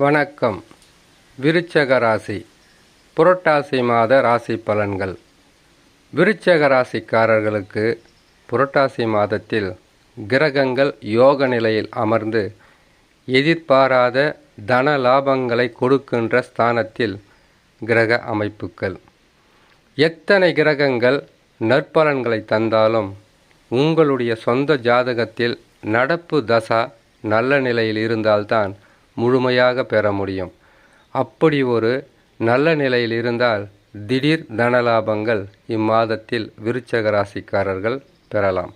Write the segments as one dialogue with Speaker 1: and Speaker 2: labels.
Speaker 1: வணக்கம். விருச்சக ராசி. புரட்டாசி மாத ராசி பலன்கள். விருச்சக ராசிக்காரர்களுக்கு புரட்டாசி மாதத்தில் கிரகங்கள் யோக நிலையில் அமர்ந்து எதிர்பாராத தன லாபங்களை கொடுக்கின்ற ஸ்தானத்தில் கிரக அமைப்புகள். எத்தனை கிரகங்கள் நற்பலன்களை தந்தாலும் உங்களுடைய சொந்த ஜாதகத்தில் நடப்பு தசா நல்ல நிலையில் இருந்தால்தான் முழுமையாக பெற முடியும். அப்படி ஒரு நல்ல நிலையில் இருந்தால் திடீர் தனலாபங்கள் இம்மாதத்தில் விருச்சக ராசிக்காரர்கள் பெறலாம்.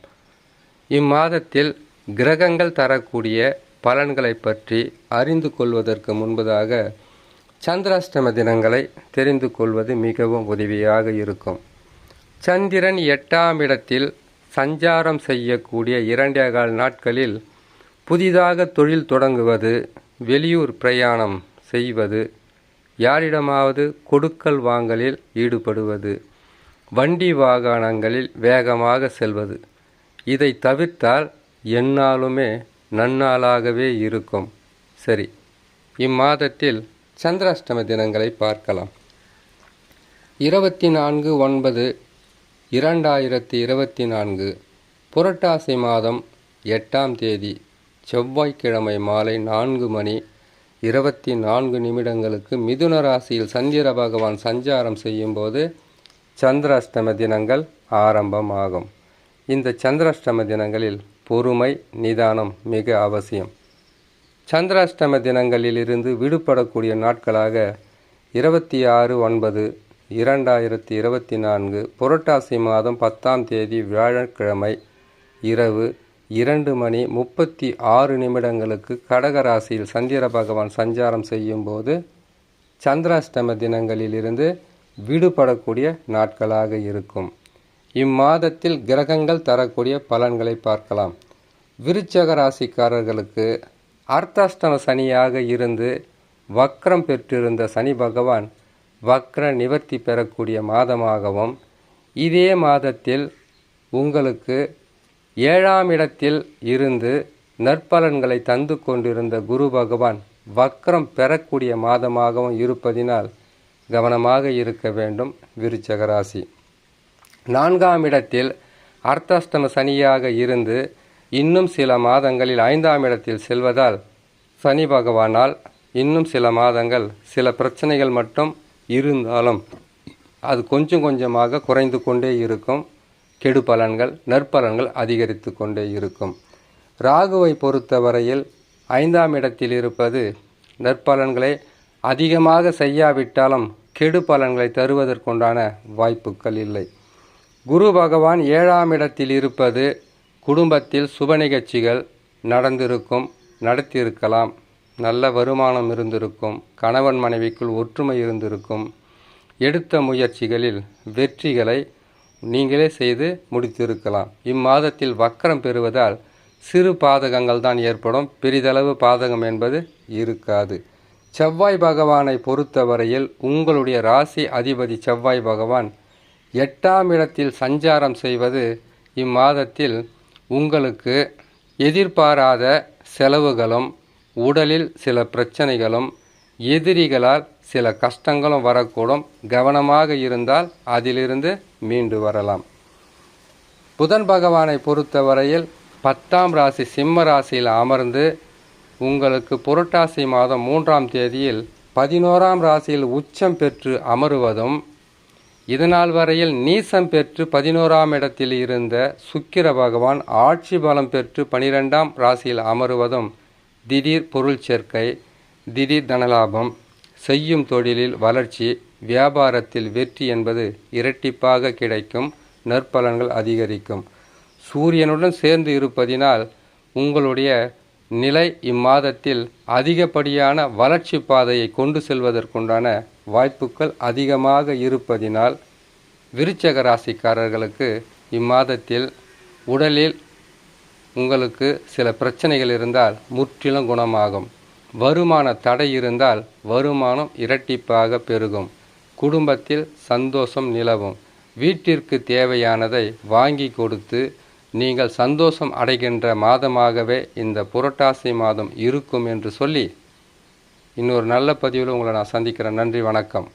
Speaker 1: இம்மாதத்தில் கிரகங்கள் தரக்கூடிய பலன்களை பற்றி அறிந்து கொள்வதற்கு முன்பதாக சந்திராஷ்டம தினங்களை தெரிந்து கொள்வது மிகவும் உதவியாக இருக்கும். சந்திரன் எட்டாம் இடத்தில் சஞ்சாரம் செய்யக்கூடிய இரண்டே கால் நாட்களில் புதிதாக தொழில் தொடங்குவது வெளியூர் பிரயாணம் செய்வது யாரிடமாவது கொடுக்கல் வாங்கலில் ஈடுபடுவது வண்டி வாகனங்களில் வேகமாக செல்வது. இதை தவிர்த்தால் எந்நாளுமே நன்னாளாகவே இருக்கும். சரி இம்மாதத்தில் சந்திராஷ்டம தினங்களை பார்க்கலாம். இருபத்தி நான்கு ஒன்பது இரண்டாயிரத்தி இருபத்தி நான்கு புரட்டாசி மாதம் எட்டாம் தேதி செவ்வாய்க்கிழமை மாலை நான்கு மணி இருபத்தி நான்கு நிமிடங்களுக்கு மிதுன ராசியில் சந்திர பகவான் சஞ்சாரம் செய்யும்போது சந்திராஷ்டம தினங்கள் ஆரம்பமாகும். இந்த சந்திராஷ்டம தினங்களில் பொறுமை நிதானம் மிக அவசியம். சந்திராஷ்டம தினங்களிலிருந்து விடுபடக்கூடிய நாட்களாக இருபத்தி ஆறு ஒன்பது இரண்டாயிரத்தி இருபத்தி நான்கு புரட்டாசி மாதம் பத்தாம் தேதி வியாழக்கிழமை இரவு இரண்டு மணி முப்பத்தி ஆறு நிமிடங்களுக்கு கடகராசியில் சந்திர பகவான் சஞ்சாரம் செய்யும்போது சந்திராஷ்டம தினங்களிலிருந்து விடுபடக்கூடிய நாட்களாக இருக்கும். இம்மாதத்தில் கிரகங்கள் தரக்கூடிய பலன்களை பார்க்கலாம். விருச்சக ராசிக்காரர்களுக்கு அர்த்தாஷ்டம சனியாக இருந்து வக்ரம் பெற்றிருந்த சனி பகவான் வக்ர நிவர்த்தி பெறக்கூடிய மாதமாகவும் இதே மாதத்தில் உங்களுக்கு ஏழாம் இடத்தில் இருந்து நற்பலன்களை தந்து கொண்டிருந்த குரு பகவான் வக்ரம் பெறக்கூடிய மாதமாகவும் இருப்பதினால் கவனமாக இருக்க வேண்டும் விருச்சக ராசி. நான்காம் இடத்தில் அர்த்தாஷ்டம சனியாக இருந்து இன்னும் சில மாதங்களில் ஐந்தாம் இடத்தில் செல்வதால் சனி பகவானால் இன்னும் சில மாதங்கள் சில பிரச்சனைகள் மட்டும் இருந்தாலும் அது கொஞ்சம் கொஞ்சமாக குறைந்து கொண்டே இருக்கும். கெடு பலன்கள் நற்பலன்கள் அதிகரித்து கொண்டே இருக்கும். ராகுவை பொறுத்தவரையில் ஐந்தாம் இடத்தில் இருப்பது நற்பலன்களை அதிகமாக செய்யாவிட்டாலும் கெடு பலன்களை தருவதற்குண்டான வாய்ப்புகள் இல்லை. குரு பகவான் ஏழாம் இடத்தில் இருப்பது குடும்பத்தில் சுப நிகழ்ச்சிகள் நடந்திருக்கும் நடத்தியிருக்கலாம். நல்ல வருமானம் இருந்திருக்கும் கணவன் மனைவிக்குள் ஒற்றுமை இருந்திருக்கும். எடுத்த முயற்சிகளில் வெற்றிகளை நீங்களே செய்து முடித்திருக்கலாம். இம்மாதத்தில் வக்கரம் பெறுவதால் சிறு பாதகங்கள் தான் ஏற்படும். பெரிதளவு பாதகம் என்பது இருக்காது. செவ்வாய் பகவானை பொறுத்தவரையில் உங்களுடைய ராசி அதிபதி செவ்வாய் பகவான் எட்டாம் இடத்தில் சஞ்சாரம் செய்வது இம்மாதத்தில் உங்களுக்கு எதிர்பாராத செலவுகளும் உடலில் சில பிரச்சனைகளும் எதிரிகளால் சில கஷ்டங்களும் வரக்கூடும். கவனமாக இருந்தால் அதிலிருந்து மீண்டு வரலாம். புதன் பகவானை பொறுத்தவரையில் பத்தாம் ராசி சிம்ம ராசியில் அமர்ந்து உங்களுக்கு புரட்டாசி மாதம் மூன்றாம் தேதியில் பதினோராம் ராசியில் உச்சம் பெற்று அமருவதும் இதனால் வரையில் நீசம் பெற்று பதினோராம் இடத்தில் இருந்த சுக்கிர பகவான் ஆட்சி பலம் பெற்று பனிரெண்டாம் ராசியில் அமருவதும் திடீர் பொருள் சேர்க்கை. திடீர் தனலாபம் செய்யும் தொழிலில் வளர்ச்சி வியாபாரத்தில் வெற்றி என்பது இரட்டிப்பாக கிடைக்கும் நற்பலன்கள் அதிகரிக்கும். சூரியனுடன் சேர்ந்து இருப்பதினால் உங்களுடைய நிலை இம்மாதத்தில் அதிகப்படியான வளர்ச்சி பாதையை கொண்டு செல்வதற்குண்டான வாய்ப்புகள் அதிகமாக இருப்பதினால் விருச்சக ராசிக்காரர்களுக்கு இம்மாதத்தில் உடலில் உங்களுக்கு சில பிரச்சனைகள் இருந்தால் முற்றிலும் குணமாகும். வருமான தடை இருந்தால் வருமானம் இரட்டிப்பாக பெருகும். குடும்பத்தில் சந்தோஷம் நிலவும். வீட்டிற்கு தேவையானதை வாங்கி கொடுத்து நீங்கள் சந்தோஷம் அடைகின்ற மாதமாகவே இந்த புரட்டாசி மாதம் இருக்கும் என்று சொல்லி இன்னொரு நல்ல பதிவில் உங்களை நான் சந்திக்கிறேன். நன்றி வணக்கம்.